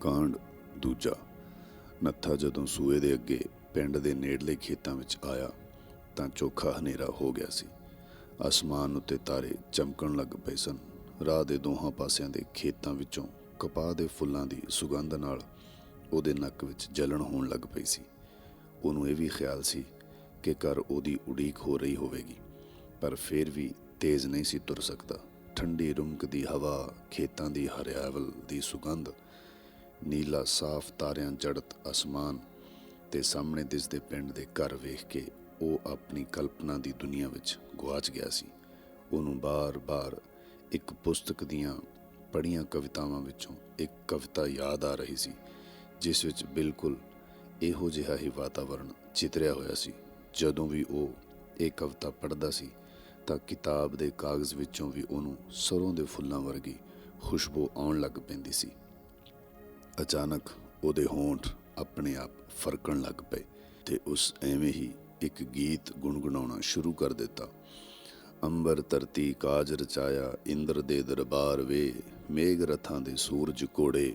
ਕਾਂਡ ਦੂਜਾ। ਨੱਥਾ ਜਦੋਂ ਸੂਏ ਦੇ ਅੱਗੇ ਪਿੰਡ ਦੇ ਨੇੜਲੇ ਖੇਤਾਂ ਵਿੱਚ ਆਇਆ ਤਾਂ ਚੋਖਾ ਹਨੇਰਾ ਹੋ ਗਿਆ ਸੀ। ਅਸਮਾਨ ਉੱਤੇ ਤਾਰੇ ਚਮਕਣ ਲੱਗ ਪਏ ਸਨ। ਰਾਹ ਦੇ ਦੋਹਾਂ ਪਾਸਿਆਂ ਦੇ ਖੇਤਾਂ ਵਿੱਚੋਂ ਕਪਾਹ ਦੇ ਫੁੱਲਾਂ ਦੀ ਸੁਗੰਧ ਨਾਲ ਉਹਦੇ ਨੱਕ ਵਿੱਚ ਜਲਣ ਹੋਣ ਲੱਗ ਪਈ ਸੀ। ਉਹਨੂੰ ਇਹ ਵੀ ਖਿਆਲ ਸੀ ਕਿ ਘਰ ਉਹਦੀ ਉਡੀਕ ਹੋ ਰਹੀ ਹੋਵੇਗੀ, ਪਰ ਫਿਰ ਵੀ ਤੇਜ਼ ਨਹੀਂ ਸੀ ਤੁਰ ਸਕਦਾ। ਠੰਡੀ ਰੁਮਕਦੀ ਹਵਾ ਖੇਤਾਂ ਦੀ ਹਰਿਆਵਲ ਦੀ ਸੁਗੰਧ ਨੀਲਾ ਸਾਫ਼ ਤਾਰਿਆਂ ਜੜਤ ਅਸਮਾਨ ਤੇ ਸਾਹਮਣੇ ਦਿਸਦੇ ਪਿੰਡ ਦੇ ਘਰ ਵੇਖ ਕੇ ਉਹ ਆਪਣੀ ਕਲਪਨਾ ਦੀ ਦੁਨੀਆ ਵਿੱਚ ਗੁਆਚ ਗਿਆ ਸੀ। ਉਹਨੂੰ ਬਾਰ-ਬਾਰ ਇੱਕ ਪੁਸਤਕ ਦੀਆਂ ਪੜ੍ਹੀਆਂ ਕਵਿਤਾਵਾਂ ਵਿੱਚੋਂ ਇੱਕ ਕਵਿਤਾ ਯਾਦ ਆ ਰਹੀ ਸੀ, ਜਿਸ ਵਿੱਚ ਬਿਲਕੁਲ ਇਹੋ ਜਿਹਾ ਹੀ ਵਾਤਾਵਰਣ ਚਿਤਰਿਆ ਹੋਇਆ ਸੀ। ਜਦੋਂ ਵੀ ਉਹ ਇਹ ਕਵਿਤਾ ਪੜ੍ਹਦਾ ਸੀ, ਤਾਂ ਕਿਤਾਬ ਦੇ ਕਾਗਜ਼ ਵਿੱਚੋਂ ਵੀ ਉਹਨੂੰ ਸਰੋਂ ਦੇ ਫੁੱਲਾਂ ਵਰਗੀ ਖੁਸ਼ਬੂ ਆਉਣ ਲੱਗ ਪੈਂਦੀ ਸੀ। ਅਚਾਨਕ ਉਹਦੇ ਹੋਂਠ ਆਪਣੇ ਆਪ ਫਰਕਣ ਲੱਗ ਪਏ ਤੇ ਉਸ ਐਵੇਂ ਹੀ ਇੱਕ ਗੀਤ ਗੁੰਗਣਾਉਣਾ ਸ਼ੁਰੂ ਕਰ ਦਿੱਤਾ। ਅੰਬਰ ਧਰਤੀ ਕਾਜ ਰਚਾਇਆ, ਇੰਦਰ ਦੇ ਦਰਬਾਰ ਵੇ, ਮੇਘ ਰਥਾਂ ਦੇ ਸੂਰਜ ਕੋੜੇ,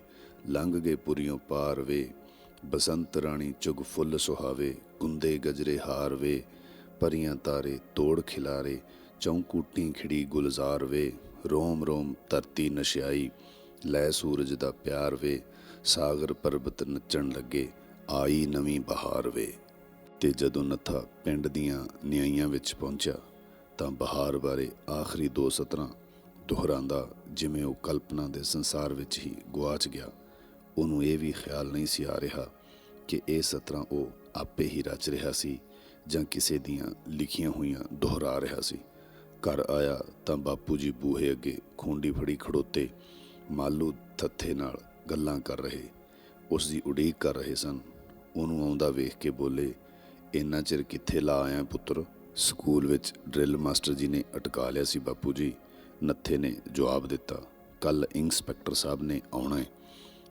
ਲੰਘ ਗਏ ਪੁਰੀਓ ਪਾਰ ਵੇ, ਬਸੰਤ ਰਾਣੀ ਚੁਗ ਫੁੱਲ ਸੁਹਾਵੇ ਕੁੰਦੇ ਗਜਰੇ ਹਾਰ ਵੇ, ਪਰੀਆਂ ਤਾਰੇ ਤੋੜ ਖਿਲਾਰੇ, ਚੌਂਕੂਟੀ ਖਿੜੀ ਗੁਲਜ਼ਾਰ ਵੇ, ਰੋਮ ਰੋਮ ਧਰਤੀ ਨਸ਼ਿਆਈ, ਲੈ ਸੂਰਜ ਦਾ ਪਿਆਰ ਵੇ ਸਾਗਰ ਪਰਬਤ ਨੱਚਣ ਲੱਗੇ, ਆਈ ਨਵੀਂ ਬਹਾਰ ਵੇ। ਤੇ ਜਦੋਂ ਨੱਥਾ ਪਿੰਡ ਦੀਆਂ ਨਿਆਈਆਂ ਵਿੱਚ ਪਹੁੰਚਿਆ, ਤਾਂ ਬਹਾਰ ਬਾਰੇ ਆਖਰੀ ਦੋ ਸਤਰਾਂ ਦੁਹਰਾਉਂਦਾ, ਜਿਵੇਂ ਉਹ ਕਲਪਨਾ ਦੇ ਸੰਸਾਰ ਵਿੱਚ ਹੀ ਗੁਆਚ ਗਿਆ। ਉਹਨੂੰ ਇਹ ਵੀ ਖਿਆਲ ਨਹੀਂ ਸੀ ਆ ਰਿਹਾ ਕਿ ਇਹ ਸਤਰਾਂ ਉਹ ਆਪੇ ਹੀ ਰਚ ਰਿਹਾ ਸੀ ਜਾਂ ਕਿਸੇ ਦੀਆਂ ਲਿਖੀਆਂ ਹੋਈਆਂ ਦੁਹਰਾ ਰਿਹਾ ਸੀ। ਘਰ ਆਇਆ ਤਾਂ ਬਾਪੂ ਜੀ ਬੂਹੇ ਅੱਗੇ ਖੁੰਡੀ ਫੜੀ ਖੜੋਤੇ, ਮਾਲੂ ਥੱਥੇ ਨਾਲ ਗੱਲਾਂ ਕਰ ਰਹੇ ਉਸ ਦੀ ਉਡੀਕ ਕਰ ਰਹੇ ਸਨ। ਉਹਨੂੰ ਆਉਂਦਾ ਵੇਖ ਕੇ ਬੋਲੇ, ਇੰਨਾ ਚਿਰ ਕਿੱਥੇ ਲਾ ਆਇਆ ਪੁੱਤਰ? ਸਕੂਲ ਵਿੱਚ ਡਰਿਲ ਮਾਸਟਰ ਜੀ ਨੇ ਅਟਕਾ ਲਿਆ ਸੀ ਬਾਪੂ ਜੀ। ਨੱਥੇ ਨੇ ਜਵਾਬ ਦਿੱਤਾ, ਕੱਲ ਇੰਸਪੈਕਟਰ ਸਾਹਿਬ ਨੇ ਆਉਣਾ ਹੈ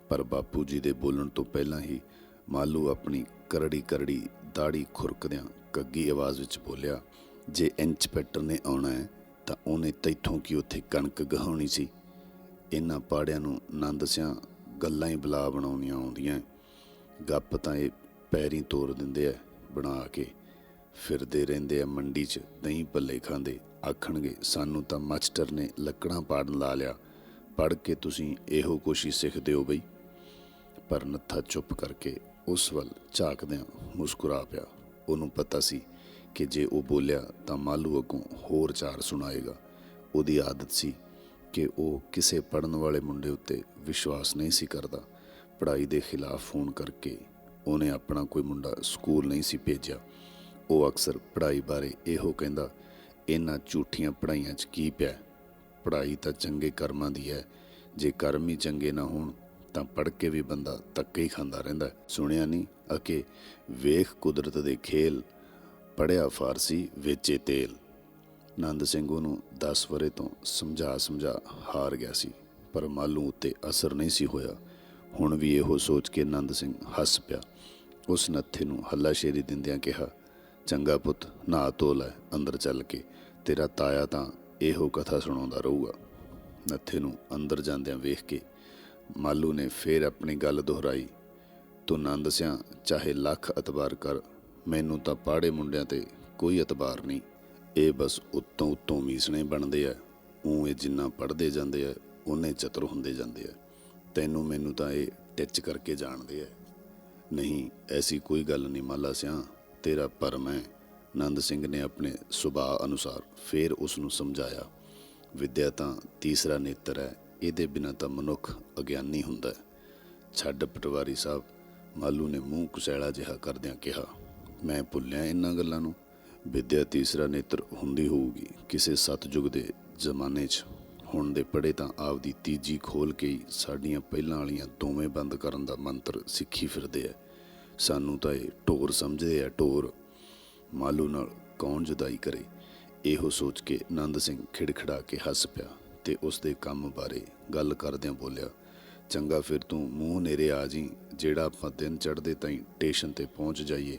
ਪਰ ਬਾਪੂ ਜੀ ਦੇ ਬੋਲਣ ਤੋਂ ਪਹਿਲਾਂ ਹੀ ਮਾਲੂ ਆਪਣੀ ਕਰੜੀ ਕਰੜੀ ਦਾੜੀ ਖੁਰਕਦਿਆਂ ਕੱਗੀ ਆਵਾਜ਼ ਵਿੱਚ ਬੋਲਿਆ, ਜੇ ਇੰਸਪੈਕਟਰ ਨੇ ਆਉਣਾ ਹੈ ਤਾਂ ਉਹਨੇ ਤੈਥੋਂ ਕੀ ਉੱਥੇ ਕਣਕ ਗਹਾਉਣੀ ਸੀ? ਇਹਨਾਂ ਪਾੜਿਆਂ ਨੂੰ ਨੰਦ ਸਿਆਂ ਗੱਲਾਂ ਹੀ ਬਲਾ ਬਣਾਉਣੀਆਂ ਆਉਂਦੀਆਂ ਗੱਪ ਤਾਂ ਇਹ ਪੈਰੀ ਤੋੜ ਦਿੰਦੇ ਆ ਬਣਾ ਕੇ। ਫਿਰਦੇ ਰਹਿੰਦੇ ਆ ਮੰਡੀ 'ਚ, ਦਹੀਂ ਭੱਲੇ ਖਾਂਦੇ। ਆਖਣਗੇ, ਸਾਨੂੰ ਤਾਂ ਮਾਸਟਰ ਨੇ ਲੱਕੜਾਂ ਪਾੜਨ ਲਾ ਲਿਆ। ਪੜ ਕੇ ਤੁਸੀਂ ਇਹੋ ਕੁਛ ਹੀ ਸਿੱਖਦੇ ਹੋ ਬਈ? ਪਰ ਨੱਥਾ ਚੁੱਪ ਕਰਕੇ ਉਸ ਵੱਲ ਝਾਕਦਿਆਂ ਮੁਸਕਰਾ ਪਿਆ। ਉਹਨੂੰ ਪਤਾ ਸੀ ਕਿ ਜੇ ਉਹ ਬੋਲਿਆ ਤਾਂ ਮਾਲੂ ਅੱਗੋਂ ਹੋਰ ਚਾਰ ਸੁਣਾਏਗਾ। ਉਹਦੀ ਆਦਤ ਸੀ ਕਿ ਉਹ ਕਿਸੇ ਪੜਨ ਵਾਲੇ ਮੁੰਡੇ ਉੱਤੇ ਵਿਸ਼ਵਾਸ ਨਹੀਂ ਸੀ ਕਰਦਾ। ਪੜ੍ਹਾਈ ਦੇ ਖਿਲਾਫ ਫੋਨ ਕਰਕੇ ਉਹਨੇ ਆਪਣਾ ਕੋਈ ਮੁੰਡਾ ਸਕੂਲ ਨਹੀਂ ਸੀ ਭੇਜਿਆ। ਉਹ ਅਕਸਰ ਪੜ੍ਹਾਈ ਬਾਰੇ ਇਹੋ ਕਹਿੰਦਾ, ਇਹਨਾਂ ਝੂਠੀਆਂ ਪੜ੍ਹਾਈਆਂ 'ਚ ਕੀ ਪਿਆ? ਪੜ੍ਹਾਈ ਤਾਂ ਚੰਗੇ ਕਰਮਾਂ ਦੀ ਹੈ। ਜੇ ਕਰਮ ਹੀ ਚੰਗੇ ਨਾ ਹੋਣ, ਤਾਂ ਪੜ੍ਹ ਕੇ ਵੀ ਬੰਦਾ ਧੱਕੇ ਹੀ ਖਾਂਦਾ ਰਹਿੰਦਾ ਸੁਣਿਆ ਨਹੀਂ, ਅਕੇ ਵੇਖ ਕੁਦਰਤ ਦੇ ਖੇਲ ਪੜਿਆ ਫਾਰਸੀ ਵੇਚੇ ਤੇਲ। ਨੰਦ ਸਿੰਘ ਉਹਨੂੰ 10 ਵਰੇ ਤੋਂ ਸਮਝਾ ਸਮਝਾ ਹਾਰ ਗਿਆ ਸੀ, ਪਰ ਮਾਲੂ ਉੱਤੇ ਅਸਰ ਨਹੀਂ ਸੀ ਹੋਇਆ। ਹੁਣ ਵੀ ਇਹੋ ਸੋਚ ਕੇ ਨੰਦ ਸਿੰਘ ਹੱਸ ਪਿਆ। ਉਸ ਨੱਥੇ ਨੂੰ ਹੱਲਾਸ਼ੇਰੀ ਦਿੰਦਿਆਂ ਕਿਹਾ, ਚੰਗਾ ਪੁੱਤ ਨਾ ਧੋ ਲੈ, ਅੰਦਰ ਚੱਲ ਕੇ। ਤੇਰਾ ਤਾਇਆ ਤਾਂ ਇਹੋ ਕਥਾ ਸੁਣਾਉਂਦਾ ਰਹੂਗਾ। ਨੱਥੇ ਨੂੰ ਅੰਦਰ ਜਾਂਦਿਆਂ ਵੇਖ ਕੇ ਮਾਲੂ ਨੇ ਫੇਰ ਆਪਣੀ ਗੱਲ ਦੁਹਰਾਈ। ਤੂੰ ਨੰਦ ਸਿਆ, ਚਾਹੇ ਲੱਖ ਅਤਬਾਰ ਕਰ, ਮੈਨੂੰ ਤਾਂ ਪਾੜੇ ਮੁੰਡਿਆਂ ਤੇ ਕੋਈ ਅਤਬਾਰ ਨਹੀਂ। ਇਹ ਬਸ ਉੱਤੋਂ ਉੱਤੋਂ ਮੀਸਣੇ ਬਣਦੇ ਆ। ਉਹ ਇਹ ਜਿੰਨਾ ਪੜਦੇ ਜਾਂਦੇ ਆ ਉਹਨੇ ਚਤਰ ਹੁੰਦੇ ਜਾਂਦੇ ਆ। ਤੈਨੂੰ ਮੈਨੂੰ ਤਾਂ ਇਹ ਟਿੱਚ ਕਰਕੇ ਜਾਣਦੇ ਆ। ਨਹੀਂ, ਐਸੀ ਕੋਈ ਗੱਲ ਨਹੀਂ ਮਾਲਾ ਸਿਆ ਤੇਰਾ ਭਰਮ ਹੈ। ਨੰਦ ਸਿੰਘ ਨੇ ਆਪਣੇ ਸੁਭਾਅ ਅਨੁਸਾਰ ਫੇਰ ਉਸ ਨੂੰ ਸਮਝਾਇਆ। ਵਿਦਿਆ ਤਾਂ ਤੀਸਰਾ ਨੇਤਰ ਹੈ। ਇਹਦੇ ਬਿਨਾਂ ਤਾਂ ਮਨੁੱਖ ਅਗਿਆਨੀ ਹੁੰਦਾ ਹੈ। ਛੱਡ ਪਟਵਾਰੀ ਸਾਹਿਬ, ਮਾਲੂ ਨੇ ਮੂੰਹ ਕੁਸੈਲਾ ਜਿਹਾ ਕਰਦਿਆਂ ਕਿਹਾ, ਮੈਂ ਭੁੱਲਿਆ ਇਹਨਾਂ ਗੱਲਾਂ ਨੂੰ। ਵਿਦਿਆ ਤੀਸਰਾ ਨੇਤਰ ਹੁੰਦੀ ਹੋਊਗੀ। ਕਿਸੇ ਸਤਜੁਗ ਦੇ ਜ਼ਮਾਨੇ 'ਚ ਹੁਣ ਦੇ ਪੜੇ ਤਾਂ ਆਪਦੀ ਤੀਜੀ ਖੋਲ ਕੇ ਹੀ ਸਾਡੀਆਂ ਪਹਿਲਾਂ ਵਾਲੀਆਂ ਦੋਵੇਂ ਬੰਦ ਕਰਨ ਦਾ ਮੰਤਰ ਸਿੱਖੀ ਫਿਰਦੇ ਐ ਸਾਨੂੰ ਤਾਂ ਇਹ ਢੋਰ ਸਮਝਦੇ ਆ, ਢੋਰ ਮਾਲੂ ਨਾਲ ਕੌਣ ਜੁਦਾਈ ਕਰੇ? ਇਹੋ ਸੋਚ ਕੇ ਆਨੰਦ ਸਿੰਘ ਖਿੜਖੜਾ ਕੇ ਹੱਸ ਪਿਆ ਤੇ ਉਸ ਦੇ ਕੰਮ ਬਾਰੇ ਗੱਲ ਕਰਦਿਆਂ ਬੋਲਿਆ, ਚੰਗਾ ਫਿਰ ਤੂੰ ਮੂੰਹ ਨੇਰੇ ਆ ਜੀ ਜਿਹੜਾ ਆਪਾਂ ਦਿਨ ਚੜ੍ਹਦੇ ਤਾਈਂ ਸਟੇਸ਼ਨ ਤੇ ਪਹੁੰਚ ਜਾਈਏ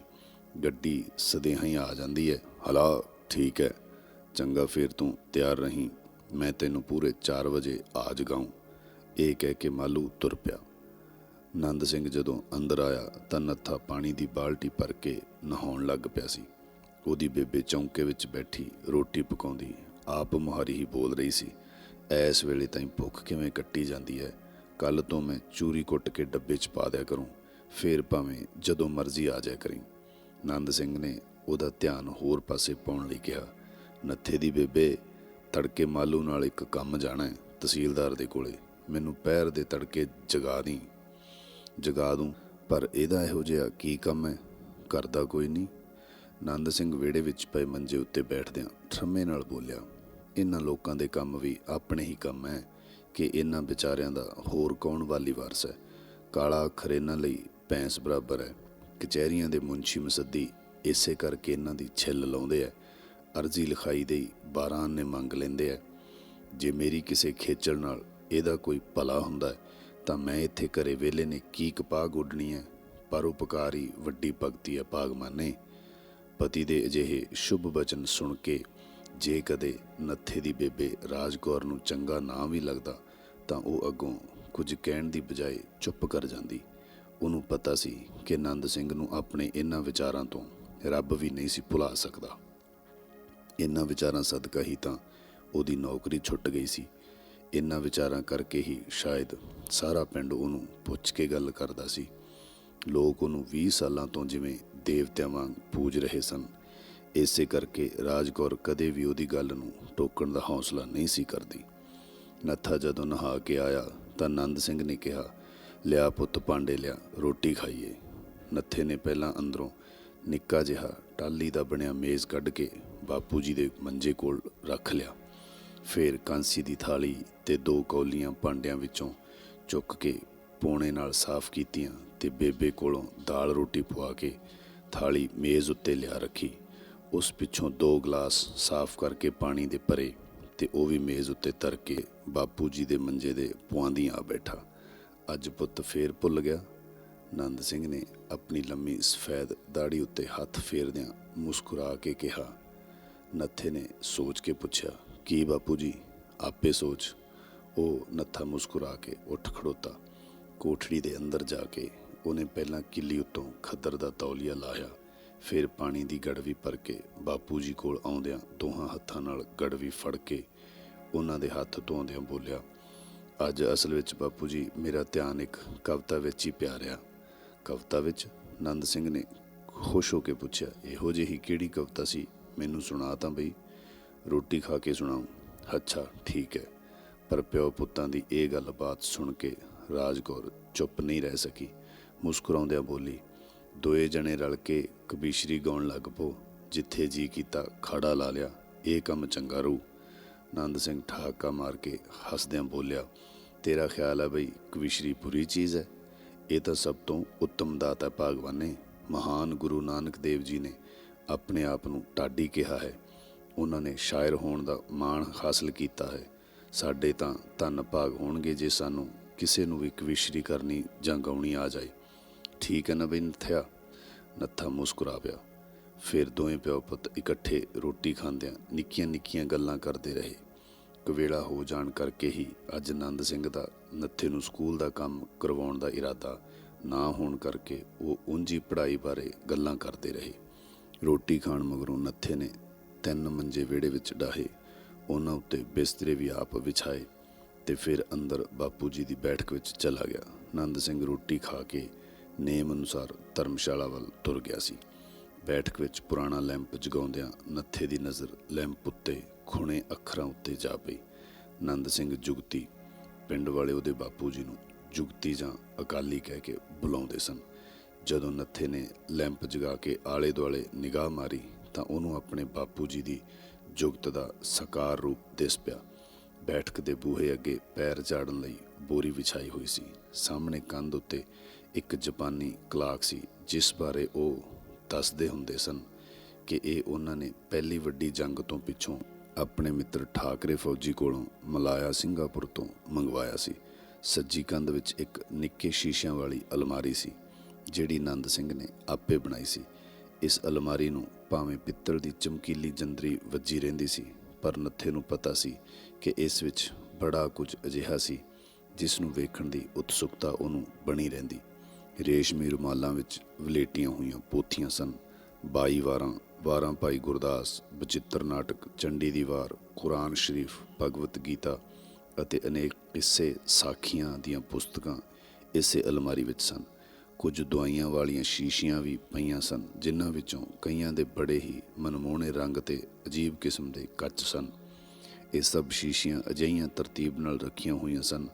ਗੱਡੀ ਸਦੇਹਾਂ ਹੀ ਆ ਜਾਂਦੀ ਹੈ। ਹਲਾ, ਠੀਕ ਹੈ। ਚੰਗਾ, ਫਿਰ ਤੂੰ ਤਿਆਰ ਰਹੀਂ। ਮੈਂ ਤੈਨੂੰ ਪੂਰੇ 4 ਵਜੇ ਆ ਜਗਾਉਂ। ਇਹ ਕਹਿ ਕੇ ਮਾਲੂ ਤੁਰ ਪਿਆ। ਨੰਦ ਸਿੰਘ ਜਦੋਂ ਅੰਦਰ ਆਇਆ ਤਾਂ ਨੱਥਾ ਪਾਣੀ ਦੀ ਬਾਲਟੀ ਭਰ ਕੇ ਨਹਾਉਣ ਲੱਗ ਪਿਆ ਸੀ। ਉਹਦੀ ਬੇਬੇ ਚੌਂਕੇ ਵਿੱਚ ਬੈਠੀ ਰੋਟੀ ਪਕਾਉਂਦੀ ਆਪ ਮੁਹਾਰੀ ਹੀ ਬੋਲ ਰਹੀ ਸੀ, ਐਸ ਵੇਲੇ ਤਾਈਂ ਭੁੱਖ ਕਿਵੇਂ ਕੱਟੀ ਜਾਂਦੀ ਹੈ? ਕੱਲ ਤੋਂ ਮੈਂ ਚੂਰੀ ਕੁੱਟ ਕੇ ਡੱਬੇ 'ਚ ਪਾ ਦਿਆ ਕਰੂੰ। ਫੇਰ ਭਾਵੇਂ ਜਦੋਂ ਮਰਜ਼ੀ ਆ ਜਾਇਆ ਕਰੀਂ। ਨੰਦ ਸਿੰਘ ਨੇ ਉਹਦਾ ਧਿਆਨ ਹੋਰ ਪਾਸੇ ਪਾਉਣ ਲਈ ਕਿਹਾ, ਨੱਥੇ ਦੀ ਬੇਬੇ, ਤੜਕੇ ਮਾਲੂ ਨਾਲ ਇੱਕ ਕੰਮ ਜਾਣਾ ਹੈ ਤਹਿਸੀਲਦਾਰ ਦੇ ਕੋਲੇ। ਮੈਨੂੰ ਪੈਰ ਦੇ ਤੜਕੇ ਜਗਾ ਦੀ। ਜਗਾ ਦੂੰ, ਪਰ ਇਹਦਾ ਇਹੋ ਜਿਹਾ ਕੀ ਕੰਮ ਹੈ? ਕਰਦਾ ਕੋਈ ਨਹੀਂ। ਨੰਦ ਸਿੰਘ ਵਿਹੜੇ ਵਿੱਚ ਪਏ ਮੰਜੇ ਉੱਤੇ ਬੈਠਦਿਆਂ ਠਰਮੇ ਨਾਲ ਬੋਲਿਆ, ਇਹਨਾਂ ਲੋਕਾਂ ਦੇ ਕੰਮ ਵੀ ਆਪਣੇ ਹੀ ਕੰਮ ਹੈ ਕਿ ਇਹਨਾਂ ਵਿਚਾਰਿਆਂ ਦਾ ਹੋਰ ਕੌਣ ਵਾਲੀ ਵਾਰਸ ਹੈ? ਕਾਲਾ ਅੱਖਰ ਇਹਨਾਂ ਲਈ ਭੈਂਸ ਬਰਾਬਰ ਹੈ। ਕਚਹਿਰੀਆਂ ਦੇ ਮੁੰਸ਼ੀ ਮਸੱਦੀ ਇਸੇ ਕਰਕੇ ਇਹਨਾਂ ਦੀ ਛਿੱਲ ਲਾਉਂਦੇ ਐ ਅਰਜ਼ੀ ਲਿਖਾਈ ਦੇ 12 ਨੇ ਮੰਗ ਲੈਂਦੇ ਐ ਜੇ ਮੇਰੀ ਕਿਸੇ ਖੇਚਲ ਨਾਲ ਇਹਦਾ ਕੋਈ ਭਲਾ ਹੁੰਦਾ ਤਾਂ ਮੈਂ ਇੱਥੇ ਘਰੇ ਵੇਲੇ ਨੇ ਕੀ ਕਪਾਹ ਗੁੱਡਣੀ ਹੈ? ਪਰ ਪਰਉਪਕਾਰੀ ਵੱਡੀ ਭਗਤੀ ਹੈ ਭਾਗਮਾਨੇ ਪਤੀ ਦੇ ਅਜਿਹੇ ਸ਼ੁਭ ਬਚਨ ਸੁਣ ਕੇ ਜੇ ਕਦੇ ਨੱਥੇ ਦੀ ਬੇਬੇ ਰਾਜਕੌਰ ਨੂੰ ਚੰਗਾ ਨਾ ਵੀ ਲੱਗਦਾ, ਤਾਂ ਉਹ ਅੱਗੋਂ ਕੁਝ ਕਹਿਣ ਦੀ ਬਜਾਏ ਚੁੱਪ ਕਰ ਜਾਂਦੀ। ਉਹਨੂੰ ਪਤਾ ਸੀ ਕਿ ਆਨੰਦ ਸਿੰਘ ਨੂੰ ਆਪਣੇ ਇਹਨਾਂ ਵਿਚਾਰਾਂ ਤੋਂ ਰੱਬ ਵੀ ਨਹੀਂ ਸੀ ਭੁਲਾ ਸਕਦਾ। ਇਹਨਾਂ ਵਿਚਾਰਾਂ ਸਦਕਾ ਹੀ ਤਾਂ ਉਹਦੀ ਨੌਕਰੀ ਛੁੱਟ ਗਈ ਸੀ। ਇਹਨਾਂ ਵਿਚਾਰਾਂ ਕਰਕੇ ਹੀ ਸ਼ਾਇਦ ਸਾਰਾ ਪਿੰਡ ਉਹਨੂੰ ਪੁੱਛ ਕੇ ਗੱਲ ਕਰਦਾ ਸੀ। ਲੋਕ ਉਹਨੂੰ 20 ਸਾਲਾਂ ਤੋਂ ਜਿਵੇਂ ਦੇਵਤਿਆਂ ਵਾਂਗ ਪੂਜ ਰਹੇ ਸਨ। ਇਸੇ ਕਰਕੇ ਰਾਜਕੌਰ ਕਦੇ ਵੀ ਉਹਦੀ ਗੱਲ ਨੂੰ ਟੋਕਣ ਦਾ ਹੌਸਲਾ ਨਹੀਂ ਸੀ ਕਰਦੀ। ਨੱਥਾ ਜਦੋਂ ਨਹਾ ਕੇ ਆਇਆ ਤਾਂ ਆਨੰਦ ਸਿੰਘ ਨੇ ਕਿਹਾ ਲਿਆ ਪੁੱਤ ਪਾਂਡੇ ਲਿਆ, ਰੋਟੀ ਖਾਈਏ। ਨੱਥੇ ਨੇ ਪਹਿਲਾਂ ਅੰਦਰੋਂ ਨਿੱਕਾ ਜਿਹਾ ਟਾਲੀ ਦਾ ਬਣਿਆ ਮੇਜ਼ ਕੱਢ ਕੇ ਬਾਪੂ ਜੀ ਦੇ ਮੰਜੇ ਕੋਲ ਰੱਖ ਲਿਆ। ਫਿਰ ਕਾਂਸੀ ਦੀ ਥਾਲੀ ਤੇ ਦੋ ਕੌਲੀਆਂ ਭਾਂਡਿਆਂ ਵਿੱਚੋਂ ਚੁੱਕ ਕੇ ਪੋਣੇ ਨਾਲ ਸਾਫ਼ ਕੀਤੀਆਂ ਤੇ ਬੇਬੇ ਕੋਲੋਂ ਦਾਲ ਰੋਟੀ ਪਵਾ ਕੇ ਥਾਲੀ ਮੇਜ਼ ਉੱਤੇ ਲਿਆ ਰੱਖੀ। ਉਸ ਪਿੱਛੋਂ ਦੋ ਗਲਾਸ ਸਾਫ਼ ਕਰਕੇ ਪਾਣੀ ਦੇ ਭਰੇ ਤੇ ਉਹ ਵੀ ਮੇਜ਼ ਉੱਤੇ ਧਰ ਕੇ ਬਾਪੂ ਜੀ ਦੇ ਮੰਜੇ ਦੇ ਪੁਆਂਦੀ ਆ ਬੈਠਾ। ਅੱਜ ਪੁੱਤ ਫੇਰ ਭੁੱਲ ਗਿਆ। ਨੰਦ ਸਿੰਘ ਨੇ ਆਪਣੀ ਲੰਮੀ ਸਫੈਦ ਦਾੜੀ ਉੱਤੇ ਹੱਥ ਫੇਰਦਿਆਂ ਮੁਸਕਰਾ ਕੇ ਕਿਹਾ, ਨੱਥੇ ਨੇ ਸੋਚ ਕੇ ਪੁੱਛਿਆ, ਕੀ ਬਾਪੂ ਜੀ, ਆਪੇ ਸੋਚ। ਉਹ ਨੱਥਾ ਮੁਸਕਰਾ ਕੇ ਉੱਠ ਖੜੋਤਾ। ਕੋਠੜੀ ਦੇ ਅੰਦਰ ਜਾ ਕੇ ਉਹਨੇ ਪਹਿਲਾਂ ਕਿੱਲੀ ਉੱਤੋਂ ਖੱਦਰ ਦਾ ਤੌਲੀਆ ਲਾਇਆ ਫਿਰ ਪਾਣੀ ਦੀ ਗੜਵੀ ਭਰ ਕੇ ਬਾਪੂ ਜੀ ਕੋਲ ਆਉਂਦਿਆਂ ਦੋਹਾਂ ਹੱਥਾਂ ਨਾਲ ਗੜਵੀ ਫੜ ਕੇ ਉਹਨਾਂ ਦੇ ਹੱਥ ਧੋਂਦਿਆਂ ਬੋਲਿਆ ਅੱਜ ਅਸਲ ਵਿੱਚ ਬਾਪੂ ਜੀ ਮੇਰਾ ਧਿਆਨ ਇੱਕ ਕਵਿਤਾ ਵਿੱਚ ਹੀ ਪਿਆ ਰਿਹਾ। ਕਵਿਤਾ ਵਿੱਚ ਨੰਦ ਸਿੰਘ ਨੇ ਖੁਸ਼ ਹੋ ਕੇ ਪੁੱਛਿਆ, ਇਹੋ ਜਿਹੀ ਕਿਹੜੀ ਕਵਿਤਾ ਸੀ? ਮੈਨੂੰ ਸੁਣਾ ਤਾਂ ਬਈ। ਰੋਟੀ ਖਾ ਕੇ ਸੁਣਾਉ। ਅੱਛਾ, ਠੀਕ ਹੈ। ਪਰ ਪਿਓ ਪੁੱਤਾਂ ਦੀ ਇਹ ਗੱਲਬਾਤ ਸੁਣ ਕੇ ਰਾਜਕੌਰ ਚੁੱਪ ਨਹੀਂ ਰਹਿ ਸਕੀ। ਮੁਸਕਰਾਉਂਦਿਆਂ ਬੋਲੀ, ਦੋਏ ਜਣੇ ਰਲ ਕੇ ਕਬੀਸ਼ਰੀ ਗਾਉਣ ਲੱਗ ਪੋ। ਜਿੱਥੇ ਜੀ ਕੀਤਾ, ਖੜਾ ਲਾ ਲਿਆ। ਇਹ ਕੰਮ ਚੰਗਾ ਰਹੂ। ਨੰਦ ਸਿੰਘ ਠਾਕਾ ਮਾਰ ਕੇ ਹੱਸਦਿਆਂ ਬੋਲਿਆ, ਤੇਰਾ ਖਿਆਲ ਹੈ ਬਈ ਕਵਿਸ਼ਰੀ ਬੁਰੀ ਚੀਜ਼ ਹੈ? ਇਹ ਤਾਂ ਸਭ ਤੋਂ ਉੱਤਮ ਦਾਤਾ ਭਾਗਵਾਨ ਨੇ। ਮਹਾਨ ਗੁਰੂ ਨਾਨਕ ਦੇਵ ਜੀ ਨੇ ਆਪਣੇ ਆਪ ਨੂੰ ਟਾਡੀ ਕਿਹਾ ਹੈ। ਉਹਨਾਂ ਨੇ ਸ਼ਾਇਰ ਹੋਣ ਦਾ ਮਾਣ ਹਾਸਲ ਕੀਤਾ ਹੈ। ਸਾਡੇ ਤਾਂ ਧੰਨ ਭਾਗ ਹੋਣਗੇ ਜੇ ਸਾਨੂੰ ਕਿਸੇ ਨੂੰ ਵੀ ਕਵਿਸ਼ਰੀ ਕਰਨੀ ਜਾਂ ਗਾਉਣੀ ਆ ਜਾਏ। ਠੀਕ ਹੈ ਨਾ ਬਈ ਨੱਥਿਆ ਨੱਥਾ ਮੁਸਕਰਾ ਪਿਆ ਫਿਰ ਦੋਵੇਂ ਪਿਓ ਪੁੱਤ ਇਕੱਠੇ ਰੋਟੀ ਖਾਂਦਿਆਂ ਨਿੱਕੀਆਂ ਨਿੱਕੀਆਂ ਗੱਲਾਂ ਕਰਦੇ ਰਹੇ। ਕਵੇਲਾ ਹੋ ਜਾਣ ਕਰਕੇ ਹੀ ਅੱਜ ਆਨੰਦ ਸਿੰਘ ਦਾ ਨੱਥੇ ਨੂੰ ਸਕੂਲ ਦਾ ਕੰਮ ਕਰਵਾਉਣ ਦਾ ਇਰਾਦਾ ਨਾ ਹੋਣ ਕਰਕੇ ਉਹ ਉਂਝੀ ਪੜ੍ਹਾਈ ਬਾਰੇ ਗੱਲਾਂ ਕਰਦੇ ਰਹੇ। ਰੋਟੀ ਖਾਣ ਮਗਰੋਂ ਨੱਥੇ ਨੇ ਤਿੰਨ ਮੰਜੇ ਵਿਹੜੇ ਵਿੱਚ ਡਾਹੇ, ਉਹਨਾਂ ਉੱਤੇ ਬਿਸਤਰੇ ਵੀ ਆਪ ਵਿਛਾਏ ਤੇ ਫਿਰ ਅੰਦਰ ਬਾਪੂ ਜੀ ਦੀ ਬੈਠਕ ਵਿੱਚ ਚਲਾ ਗਿਆ। ਆਨੰਦ ਸਿੰਘ ਰੋਟੀ ਖਾ ਕੇ ਨੇਮ ਅਨੁਸਾਰ ਧਰਮਸ਼ਾਲਾ ਵੱਲ ਤੁਰ ਗਿਆ ਸੀ। ਬੈਠਕ ਵਿੱਚ ਪੁਰਾਣਾ ਲੈਂਪ ਜਗਾਉਂਦਿਆਂ ਨੱਥੇ ਦੀ ਨਜ਼ਰ ਲੈਂਪ ਉੱਤੇ ਖੁਣੇ ਅੱਖਰਾਂ ਉੱਤੇ ਜਾ ਪਈ। ਨੰਦ ਸਿੰਘ ਜੁਗਤੀ ਪਿੰਡ ਵਾਲੇ ਉਹਦੇ ਬਾਪੂ ਜੀ ਨੂੰ ਜੁਗਤੀ ਜਾਂ ਅਕਾਲੀ ਕਹਿ ਕੇ ਬੁਲਾਉਂਦੇ ਸਨ। ਜਦੋਂ ਨੱਥੇ ਨੇ ਲੈਂਪ ਜਗਾ ਕੇ ਆਲੇ ਦੁਆਲੇ ਨਿਗਾਹ ਮਾਰੀ ਤਾਂ ਉਹਨੂੰ ਆਪਣੇ ਬਾਪੂ ਜੀ ਦੀ ਜੁਗਤ ਦਾ ਸਕਾਰ ਰੂਪ ਦਿਸ ਪਿਆ। ਬੈਠਕ ਦੇ ਬੂਹੇ ਅੱਗੇ ਪੈਰ ਝਾੜਨ ਲਈ ਬੋਰੀ ਵਿਛਾਈ ਹੋਈ ਸੀ। ਸਾਹਮਣੇ ਕੰਧ ਉੱਤੇ ਇੱਕ ਜਾਪਾਨੀ ਕਲਾਕ ਸੀ, ਜਿਸ ਬਾਰੇ ਉਹ ਦੱਸਦੇ ਹੁੰਦੇ ਸਨ ਕਿ ਇਹ ਉਹਨਾਂ ਨੇ ਪਹਿਲੀ ਵੱਡੀ ਜੰਗ ਤੋਂ ਪਿੱਛੋਂ ਆਪਣੇ ਮਿੱਤਰ ਠਾਕਰੇ ਫੌਜੀ ਕੋਲੋਂ ਮਲਾਇਆ ਸਿੰਗਾਪੁਰ ਤੋਂ ਮੰਗਵਾਇਆ ਸੀ। ਸੱਜੀ ਕੰਧ ਵਿੱਚ ਇੱਕ ਨਿੱਕੇ ਸ਼ੀਸ਼ਿਆਂ ਵਾਲੀ ਅਲਮਾਰੀ ਸੀ, ਜਿਹੜੀ ਨੰਦ ਸਿੰਘ ਨੇ ਆਪੇ ਬਣਾਈ ਸੀ। ਇਸ ਅਲਮਾਰੀ ਨੂੰ ਭਾਵੇਂ ਪਿੱਤਲ ਦੀ ਚਮਕੀਲੀ ਜੰਦਰੀ ਵੱਜੀ ਰਹਿੰਦੀ ਸੀ, ਪਰ ਨੱਥੇ ਨੂੰ ਪਤਾ ਸੀ ਕਿ ਇਸ ਵਿੱਚ ਬੜਾ ਕੁਝ ਅਜਿਹਾ ਸੀ, ਜਿਸ ਨੂੰ ਵੇਖਣ ਦੀ ਉਤਸੁਕਤਾ ਉਹਨੂੰ ਬਣੀ ਰਹਿੰਦੀ। ਰੇਸ਼ਮੀ ਰੁਮਾਲਾਂ ਵਿੱਚ ਵਲੇਟੀਆਂ ਹੋਈਆਂ ਪੋਥੀਆਂ ਸਨ। 22 ਵਾਰਾਂ ਵਾਰਾਂ ਭਾਈ ਗੁਰਦਾਸ, ਬਚਿੱਤਰ ਨਾਟਕ, ਚੰਡੀ ਦੀ ਵਾਰ, ਕੁਰਾਨ ਸ਼ਰੀਫ, ਭਗਵਤ ਗੀਤਾ ਅਤੇ ਅਨੇਕ ਕਿੱਸੇ ਸਾਖੀਆਂ ਦੀਆਂ ਪੁਸਤਕਾਂ ਇਸੇ ਅਲਮਾਰੀ ਵਿੱਚ ਸਨ। ਕੁਝ ਦਵਾਈਆਂ ਵਾਲੀਆਂ ਸ਼ੀਸ਼ੀਆਂ ਵੀ ਪਈਆਂ ਸਨ, ਜਿਨ੍ਹਾਂ ਵਿੱਚੋਂ ਕਈਆਂ ਦੇ ਬੜੇ ਹੀ ਮਨਮੋਹਣੇ ਰੰਗ ਤੇ ਅਜੀਬ ਕਿਸਮ ਦੇ ਕੱਚ ਸਨ। ਇਹ ਸਭ ਸ਼ੀਸ਼ੀਆਂ ਅਜਿਹੀਆਂ ਤਰਤੀਬ ਨਾਲ ਰੱਖੀਆਂ ਹੋਈਆਂ ਸਨ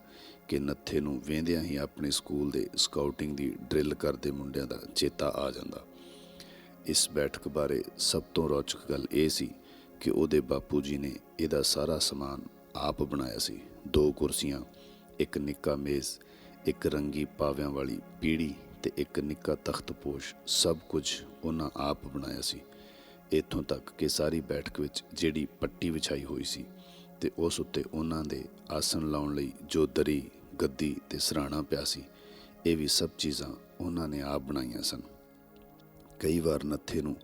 ਕਿ ਨੱਥੇ ਨੂੰ ਵੇਂਦਿਆਂ ਹੀ ਆਪਣੇ ਸਕੂਲ ਦੇ ਸਕਾਊਟਿੰਗ ਦੀ ਡਰਿਲ ਕਰਦੇ ਮੁੰਡਿਆਂ ਦਾ ਚੇਤਾ ਆ ਜਾਂਦਾ। ਇਸ ਬੈਠਕ ਬਾਰੇ ਸਭ ਤੋਂ ਰੌਚਕ ਗੱਲ ਇਹ ਸੀ ਕਿ ਉਹਦੇ ਬਾਪੂ ਜੀ ਨੇ ਇਹਦਾ ਸਾਰਾ ਸਮਾਨ ਆਪ ਬਣਾਇਆ ਸੀ। ਦੋ ਕੁਰਸੀਆਂ, ਇੱਕ ਨਿੱਕਾ ਮੇਜ਼, ਇੱਕ ਰੰਗੀ ਪਾਵਿਆਂ ਵਾਲੀ ਪੀੜੀ ਤੇ ਇੱਕ ਨਿੱਕਾ ਤਖਤਪੋਸ਼ ਸਭ ਕੁਝ ਉਹਨਾਂ ਆਪ ਬਣਾਇਆ ਸੀ। ਇੱਥੋਂ ਤੱਕ ਕਿ ਸਾਰੀ ਬੈਠਕ ਵਿੱਚ ਜਿਹੜੀ ਪੱਟੀ ਵਿਛਾਈ ਹੋਈ ਸੀ ਤੇ ਉਸ ਉੱਤੇ ਉਹਨਾਂ ਦੇ ਆਸਣ ਲਾਉਣ ਲਈ ਜੋ ਦਰੀ ਗੱਦੀ ਤੇ ਸਰਾਣਾ ਪਿਆ ਸੀ। ਇਹ ਵੀ ਸਭ ਚੀਜ਼ਾਂ ਉਹਨਾਂ ਨੇ ਆਪ ਬਣਾਈਆਂ ਸਨ। ਕਈ ਵਾਰ ਨੱਥੇ ਨੂੰ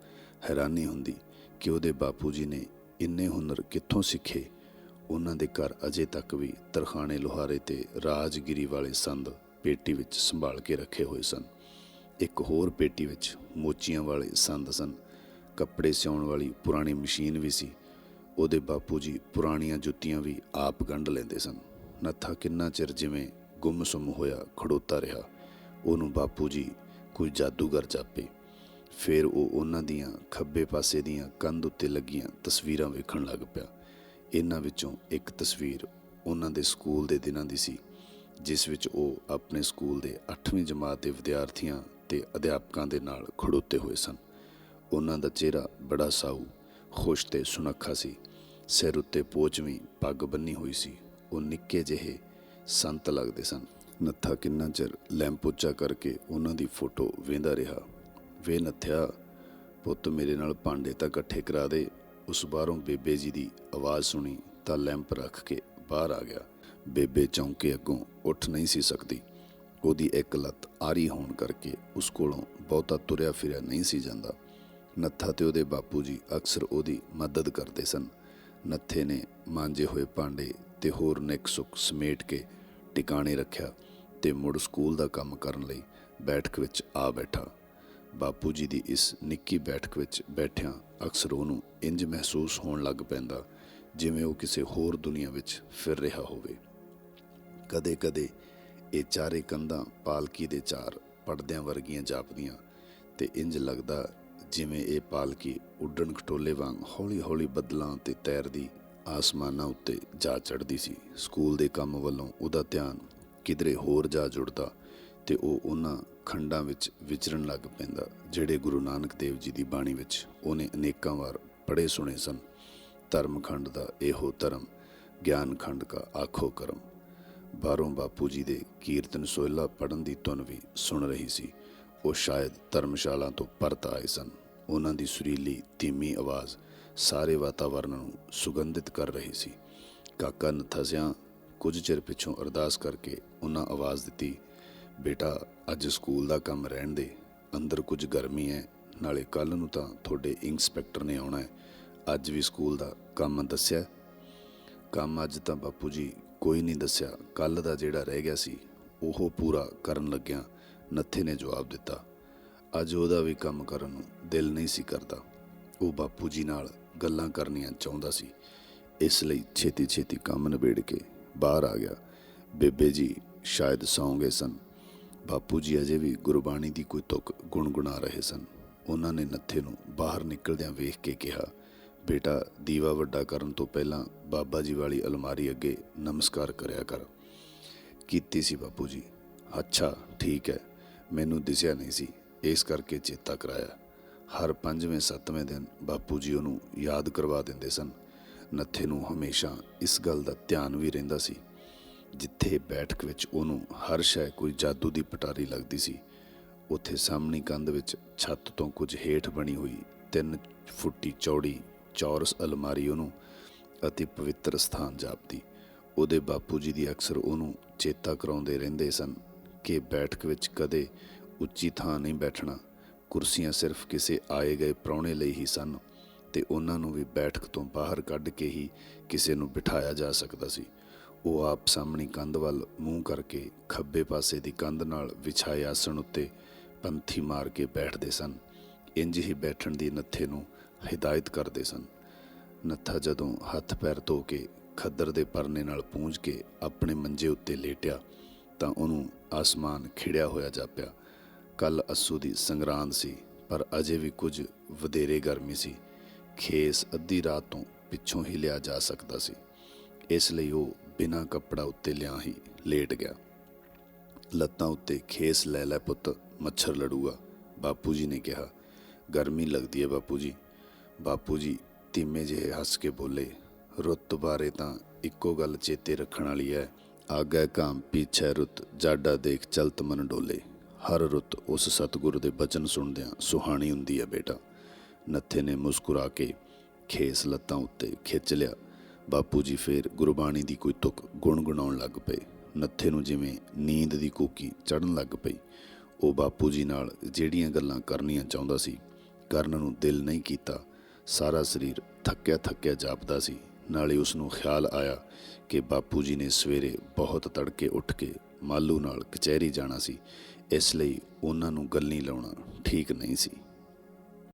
ਹੈਰਾਨੀ ਹੁੰਦੀ ਕਿ ਉਹਦੇ ਬਾਪੂ ਜੀ ਨੇ ਇੰਨੇ ਹੁਨਰ ਕਿੱਥੋਂ ਸਿੱਖੇ। ਉਹਨਾਂ ਦੇ ਘਰ ਅਜੇ ਤੱਕ ਵੀ ਤਰਖਾਣੇ ਲੋਹਾਰੇ ਤੇ ਰਾਜਗਿਰੀ ਵਾਲੇ ਸੰਦ ਪੇਟੀ ਵਿੱਚ ਸੰਭਾਲ ਕੇ ਰੱਖੇ ਹੋਏ ਸਨ। ਇੱਕ ਹੋਰ ਪੇਟੀ ਵਿੱਚ ਮੋਚੀਆਂ ਵਾਲੇ ਸੰਦ ਸਨ। ਕੱਪੜੇ ਸਿਉਣ ਵਾਲੀ ਪੁਰਾਣੀ ਮਸ਼ੀਨ ਵੀ ਸੀ। ਉਹਦੇ ਬਾਪੂ ਜੀ ਪੁਰਾਣੀਆਂ ਜੁੱਤੀਆਂ ਵੀ ਆਪ ਗੰਢ ਲੈਂਦੇ ਸਨ। ਨੱਥਾ ਕਿੰਨਾ ਚਿਰ ਜਿਵੇਂ ਗੁੰਮਸੁੰਮ ਹੋਇਆ, ਖੜੋਤਾ ਰਿਹਾ। ਉਹਨੂੰ ਬਾਪੂ ਜੀ ਕੋਈ ਜਾਦੂਗਰ ਜਾਪੇ। ਫਿਰ ਉਹ ਉਹਨਾਂ ਦੀਆਂ ਖੱਬੇ ਪਾਸੇ ਦੀਆਂ ਕੰਧ ਉੱਤੇ ਲੱਗੀਆਂ ਤਸਵੀਰਾਂ ਵੇਖਣ ਲੱਗ ਪਿਆ। ਇਹਨਾਂ ਵਿੱਚੋਂ ਇੱਕ ਤਸਵੀਰ ਉਹਨਾਂ ਦੇ ਸਕੂਲ ਦੇ ਦਿਨਾਂ ਦੀ ਸੀ, ਜਿਸ ਵਿੱਚ ਉਹ ਆਪਣੇ ਸਕੂਲ ਦੇ 8ਵੀਂ ਜਮਾਤ ਦੇ ਵਿਦਿਆਰਥੀਆਂ ਤੇ ਅਧਿਆਪਕਾਂ ਦੇ ਨਾਲ ਖੜੋਤੇ ਹੋਏ ਸਨ। ਉਹਨਾਂ ਦਾ ਚਿਹਰਾ ਬੜਾ ਸਾਊ, ਖੁਸ਼ ਤੇ ਸੁਨੱਖਾ ਸੀ। ਸਿਰ ਉੱਤੇ ਪੋਚਵੀਂ ਪੱਗ ਬੰਨੀ ਹੋਈ ਸੀ। ਉਹ ਨਿੱਕੇ ਜਿਹੇ ਸੰਤ ਲੱਗਦੇ ਸਨ। ਨੱਥਾ ਕਿੰਨਾ ਚਿਰ ਲੈਂਪ ਉੱਚਾ ਕਰਕੇ ਉਹਨਾਂ ਦੀ ਫੋਟੋ ਵੇਂਦਾ ਰਿਹਾ। ਵੇ ਨੱਥਿਆ, ਪੁੱਤ ਮੇਰੇ ਨਾਲ ਭਾਂਡੇ ਤਾਂ ਇਕੱਠੇ ਕਰਾ ਦੇ। ਉਸ ਬਾਹਰੋਂ ਬੇਬੇ ਜੀ ਦੀ ਆਵਾਜ਼ ਸੁਣੀ ਤਾਂ ਲੈਂਪ ਰੱਖ ਕੇ ਬਾਹਰ ਆ ਗਿਆ। ਬੇਬੇ ਚੌਂਕੇ ਅੱਗੋਂ ਉੱਠ ਨਹੀਂ ਸੀ ਸਕਦੀ। ਉਹਦੀ ਇੱਕ ਲੱਤ ਆਰੀ ਹੋਣ ਕਰਕੇ ਉਸ ਕੋਲੋਂ ਬਹੁਤਾ ਤੁਰਿਆ ਫਿਰਿਆ ਨਹੀਂ ਸੀ ਜਾਂਦਾ। ਨੱਥਾ ਤੇ ਉਹਦੇ ਬਾਪੂ ਜੀ ਅਕਸਰ ਉਹਦੀ ਮਦਦ ਕਰਦੇ ਸਨ। ਨੱਥੇ ਨੇ ਮਾਂਜੇ ਹੋਏ ਭਾਂਡੇ ਤੇ ਹੋਰ ਨਿੱਕ ਸੁੱਕ ਸਮੇਟ ਕੇ ਟਿਕਾਣੇ ਰੱਖਿਆ ਤੇ ਮੁੜ ਸਕੂਲ ਦਾ ਕੰਮ ਕਰਨ ਲਈ ਬੈਠਕ ਵਿੱਚ ਆ ਬੈਠਾ। ਬਾਪੂ ਜੀ ਦੀ ਇਸ ਨਿੱਕੀ ਬੈਠਕ ਵਿੱਚ ਬੈਠਿਆਂ ਅਕਸਰ ਉਹਨੂੰ ਇੰਜ ਮਹਿਸੂਸ ਹੋਣ ਲੱਗ ਪੈਂਦਾ, ਜਿਵੇਂ ਉਹ ਕਿਸੇ ਹੋਰ ਦੁਨੀਆ ਵਿੱਚ ਫਿਰ ਰਿਹਾ ਹੋਵੇ। ਕਦੇ-ਕਦੇ ਇਹ ਚਾਰੇ ਕੰਧਾਂ ਪਾਲਕੀ ਦੇ ਚਾਰ ਪਰਦਿਆਂ ਵਰਗੀਆਂ ਜਾਪਦੀਆਂ ਤੇ ਇੰਜ ਲੱਗਦਾ ਜਿਵੇਂ ਇਹ ਪਾਲਕੀ ਉੱਡਣ ਖਟੋਲੇ ਵਾਂਗ ਹੌਲੀ-ਹੌਲੀ ਬੱਦਲਾਂ ਤੇ ਤੈਰਦੀ ਆਸਮਾਨਾਂ ਉੱਤੇ ਜਾ ਚੜ੍ਹਦੀ ਸੀ। ਸਕੂਲ ਦੇ ਕੰਮ ਵੱਲੋਂ ਉਹਦਾ ਧਿਆਨ ਕਿਧਰੇ ਹੋਰ ਜਾ ਜੁੜਦਾ ਤੇ ਉਹ ਉਹਨਾਂ ਖੰਡਾਂ ਵਿੱਚ ਵਿਚਰਨ ਲੱਗ ਪੈਂਦਾ, ਜਿਹੜੇ ਗੁਰੂ ਨਾਨਕ ਦੇਵ ਜੀ ਦੀ ਬਾਣੀ ਵਿੱਚ ਉਹਨੇ ਅਨੇਕਾਂ ਵਾਰ ਪੜ੍ਹੇ ਸੁਣੇ ਸਨ। ਧਰਮ ਖੰਡ ਦਾ ਇਹੋ ਧਰਮ ਗਿਆਨ ਖੰਡ ਕਾ ਆਖੋ ਕਰਮ। ਬਾਹਰੋਂ ਬਾਪੂ ਜੀ ਦੇ ਕੀਰਤਨ ਸੋਹਿਲਾ ਪੜਨ ਦੀ ਧੁਨ ਵੀ ਸੁਣ ਰਹੀ ਸੀ। ਉਹ ਸ਼ਾਇਦ ਧਰਮਸ਼ਾਲਾ ਤੋਂ ਪਰਤ ਆਏ ਸਨ। ਉਹਨਾਂ ਦੀ ਸੁਰੀਲੀ, ਧੀਮੀ ਆਵਾਜ਼ ਸਾਰੇ ਵਾਤਾਵਰਨ ਨੂੰ ਸੁਗੰਧਿਤ ਕਰ ਰਹੀ ਸੀ। ਕਾਕਾ ਨਥਸਿਆ ਕੁਝ ਚਿਰ ਪਿੱਛੋਂ ਅਰਦਾਸ ਕਰਕੇ ਉਹਨਾਂ ਆਵਾਜ਼ ਦਿੱਤੀ, ਬੇਟਾ, ਅੱਜ ਸਕੂਲ ਦਾ ਕੰਮ ਰਹਿਣ ਦੇ। ਅੰਦਰ ਕੁਝ ਗਰਮੀ ਹੈ ਨਾਲੇ ਕੱਲ ਨੂੰ ਤਾਂ ਤੁਹਾਡੇ ਇੰਸਪੈਕਟਰ ਨੇ ਆਉਣਾ ਹੈ ਅੱਜ ਵੀ ਸਕੂਲ ਦਾ ਕੰਮ ਦੱਸਿਆ? ਕੰਮ ਅੱਜ ਤਾਂ ਬਾਪੂ ਜੀ ਕੋਈ ਨਹੀਂ ਦੱਸਿਆ। ਕੱਲ ਦਾ ਜਿਹੜਾ ਰਹਿ ਗਿਆ ਸੀ, ਉਹ ਪੂਰਾ ਕਰਨ ਲੱਗਿਆ ਨੱਥੇ ਨੇ ਜਵਾਬ ਦਿੱਤਾ। ਅੱਜ ਉਹਦਾ ਵੀ ਕੰਮ ਕਰਨ ਨੂੰ ਦਿਲ ਨਹੀਂ ਸੀ ਕਰਦਾ। ਉਹ ਬਾਪੂ ਜੀ ਨਾਲ ਗੱਲਾਂ ਕਰਨੀਆਂ ਚਾਹੁੰਦਾ ਸੀ। ਇਸ ਲਈ ਛੇਤੀ ਛੇਤੀ ਕੰਮ ਨਿਬੇੜ ਕੇ ਬਾਹਰ ਆ ਗਿਆ। ਬੇਬੇ ਜੀ ਸ਼ਾਇਦ ਸੌਂ ਗਏ ਸਨ। ਬਾਪੂ ਜੀ ਅਜੇ ਵੀ ਗੁਰਬਾਣੀ ਦੀ ਕੋਈ ਤੁਕ ਗੁੰਗੁਣਾ ਰਹੇ ਸਨ। ਉਹਨਾਂ ਨੇ ਨੱਥੇ ਨੂੰ ਬਾਹਰ ਨਿਕਲਦਿਆਂ ਵੇਖ ਕੇ ਕਿਹਾ, ਬੇਟਾ, ਦੀਵਾ ਵੱਡਾ ਕਰਨ ਤੋਂ ਪਹਿਲਾਂ ਬਾਬਾ ਜੀ ਵਾਲੀ ਅਲਮਾਰੀ ਅੱਗੇ ਨਮਸਕਾਰ ਕਰਿਆ ਕਰ। ਕੀਤੀ ਸੀ ਬਾਪੂ ਜੀ। ਅੱਛਾ, ਠੀਕ ਹੈ। ਮੈਨੂੰ ਦਿਸਿਆ ਨਹੀਂ ਸੀ। ਇਸ ਕਰਕੇ ਚੇਤਾ ਕਰਾਇਆ। ਹਰ ਪੰਜਵੇਂ, ਸੱਤਵੇਂ ਦਿਨ ਬਾਪੂ ਜੀ ਉਹਨੂੰ ਯਾਦ ਕਰਵਾ ਦਿੰਦੇ ਸਨ। ਨੱਥੇ ਨੂੰ ਹਮੇਸ਼ਾ ਇਸ ਗੱਲ ਦਾ ਧਿਆਨ ਵੀ ਰਹਿੰਦਾ ਸੀ। ਜਿੱਥੇ ਬੈਠਕ ਵਿੱਚ ਉਹਨੂੰ ਹਰ ਸ਼ੈ ਕੋਈ ਜਾਦੂ ਦੀ ਪਟਾਰੀ ਲੱਗਦੀ ਸੀ, ਉੱਥੇ ਸਾਹਮਣੀ ਕੰਧ ਵਿੱਚ ਛੱਤ ਤੋਂ ਕੁਝ ਹੇਠ ਬਣੀ ਹੋਈ 3 ਫੁੱਟੀ ਚੌੜੀ ਚੌਰਸ ਅਲਮਾਰੀ ਉਹਨੂੰ ਅਤੇ ਪਵਿੱਤਰ ਸਥਾਨ ਜਾਪਦੀ। ਉਹਦੇ ਬਾਪੂ ਜੀ ਦੀ ਅਕਸਰ ਉਹਨੂੰ ਚੇਤਾ ਕਰਾਉਂਦੇ ਰਹਿੰਦੇ ਸਨ ਕਿ ਬੈਠਕ ਵਿੱਚ ਕਦੇ ਉੱਚੀ ਥਾਂ ਨਹੀਂ ਬੈਠਣਾ। ਕੁਰਸੀਆਂ ਸਿਰਫ ਕਿਸੇ ਆਏ ਗਏ ਪ੍ਰਾਹੁਣੇ ਲਈ ਹੀ ਸਨ ਤੇ ਉਹਨਾਂ ਨੂੰ ਵੀ ਬੈਠਕ ਤੋਂ ਬਾਹਰ ਕੱਢ ਕੇ ਹੀ ਕਿਸੇ ਨੂੰ ਬਿਠਾਇਆ ਜਾ ਸਕਦਾ ਸੀ। ਉਹ ਆਪ ਸਾਹਮਣੀ ਕੰਧ ਵੱਲ ਮੂੰਹ ਕਰਕੇ ਖੱਬੇ ਪਾਸੇ ਦੀ ਕੰਧ ਨਾਲ ਵਿਛਾਏ ਆਸਣ ਉੱਤੇ ਪੰਥੀ ਮਾਰ ਕੇ ਬੈਠਦੇ ਸਨ। ਇੰਜ ਹੀ ਬੈਠਣ ਦੀ ਨੱਥੇ ਨੂੰ ਹਿਦਾਇਤ ਕਰਦੇ ਸਨ। ਨੱਥਾ ਜਦੋਂ ਹੱਥ ਪੈਰ ਧੋ ਕੇ ਖੱਦਰ ਦੇ ਪਰਨੇ ਨਾਲ ਪੂੰਝ ਕੇ ਆਪਣੇ ਮੰਜੇ ਉੱਤੇ ਲੇਟਿਆ ਤਾਂ ਉਹਨੂੰ ਆਸਮਾਨ ਖਿੜਿਆ ਹੋਇਆ ਜਾਪਿਆ। ਕੱਲ ਅਸੂ ਦੀ ਸੰਗਰਾਂਦ ਸੀ, ਪਰ ਅਜੇ ਵੀ ਕੁਝ ਵਧੇਰੇ ਗਰਮੀ ਸੀ। ਖੇਸ ਅੱਧੀ ਰਾਤ ਤੋਂ ਪਿੱਛੋਂ ਹੀ ਲਿਆ ਜਾ ਸਕਦਾ ਸੀ। ਇਸ ਲਈ ਉਹ ਬਿਨਾਂ ਕੱਪੜਾ ਉੱਤੇ ਲਿਆ ਹੀ ਲੇਟ ਗਿਆ। ਲੱਤਾਂ ਉੱਤੇ ਖੇਸ ਲੈ ਲੈ ਪੁੱਤ, ਮੱਛਰ ਲੜੂਗਾ, ਬਾਪੂ ਜੀ ਨੇ ਕਿਹਾ। ਗਰਮੀ ਲੱਗਦੀ ਹੈ ਬਾਪੂ ਜੀ। ਬਾਪੂ ਜੀ ਧੀਮੇ ਜਿਹੇ ਹੱਸ ਕੇ ਬੋਲੇ, ਰੁੱਤ ਬਾਰੇ ਤਾਂ ਇੱਕੋ ਗੱਲ ਚੇਤੇ ਰੱਖਣ ਵਾਲੀ ਹੈ। ਆਗੇ ਕਾਮ ਪਿਛੇ ਰੁੱਤ, ਜਾਡਾ ਦੇਖ ਚਲਤ ਮਨ ਡੋਲੇ। ਹਰ ਰੁੱਤ ਉਸ ਸਤਿਗੁਰੂ ਦੇ ਬਚਨ ਸੁਣਦਿਆਂ ਸੁਹਾਣੀ ਹੁੰਦੀ ਹੈ ਬੇਟਾ। ਨੱਥੇ ਨੇ ਮੁਸਕਰਾ ਕੇ ਖੇਸ ਲੱਤਾਂ ਉੱਤੇ ਖਿੱਚ ਲਿਆ। ਬਾਪੂ ਜੀ ਫੇਰ ਗੁਰਬਾਣੀ ਦੀ ਕੋਈ ਤੁਕ ਗੁਣਗੁਣਾਉਣ ਲੱਗ ਪਏ। ਨੱਥੇ ਨੂੰ ਜਿਵੇਂ ਨੀਂਦ ਦੀ ਕੋਕੀ ਚੜਨ ਲੱਗ ਪਈ। ਉਹ ਬਾਪੂ ਜੀ ਨਾਲ ਜਿਹੜੀਆਂ ਗੱਲਾਂ ਕਰਨੀਆਂ ਚਾਹੁੰਦਾ ਸੀ, ਕਰਨ ਨੂੰ ਦਿਲ ਨਹੀਂ ਕੀਤਾ। ਸਾਰਾ ਸਰੀਰ ਥੱਕਿਆ ਥੱਕਿਆ ਜਾਪਦਾ ਸੀ। ਨਾਲੇ ਉਸ ਨੂੰ ਖਿਆਲ ਆਇਆ ਕਿ ਬਾਪੂ ਜੀ ਨੇ ਸਵੇਰੇ ਬਹੁਤ ਤੜਕੇ ਉੱਠ ਕੇ ਮਾਲੂ ਨਾਲ ਕਚਹਿਰੀ ਜਾਣਾ ਸੀ। ਇਸ ਲਈ ਉਹਨਾਂ ਨੂੰ ਗੱਲ ਨਹੀਂ ਲਾਉਣਾ ਠੀਕ ਨਹੀਂ ਸੀ।